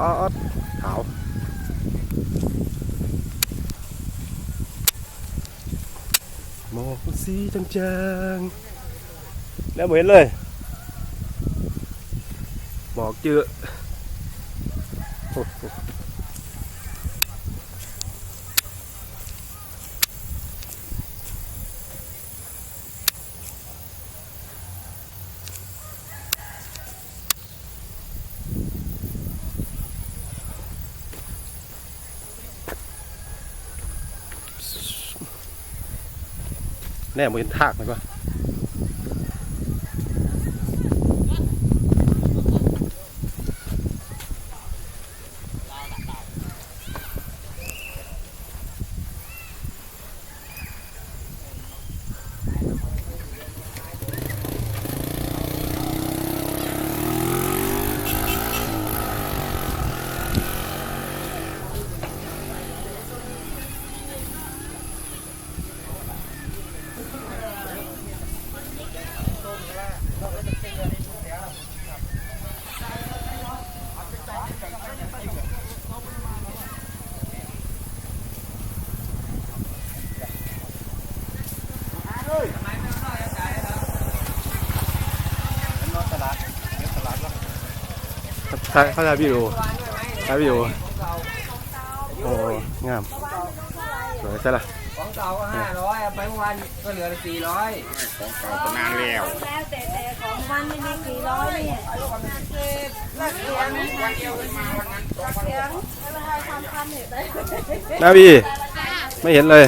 อออ๋อขาวมอกสีจางๆแล้วเห็นเลยหมอกเจอ แน่บ่เห็นทากเลยปะ ถ่ายเขาถ่ายวิดีโอถ่ายวิดีโอโอ้งามสวยใช่ละของเก่าก็ห้าร้อยไปเมื่อวานก็เหลือสี่ร้อยของเก่าก็นานแล้วแล้วแต่แต่ของมันไม่มีสี่ร้อยเนี่ยเก็บรักเสียงรักเสียงไม่เป็นไรทำพันเห็นไหมนาบีไม่เห็นเลย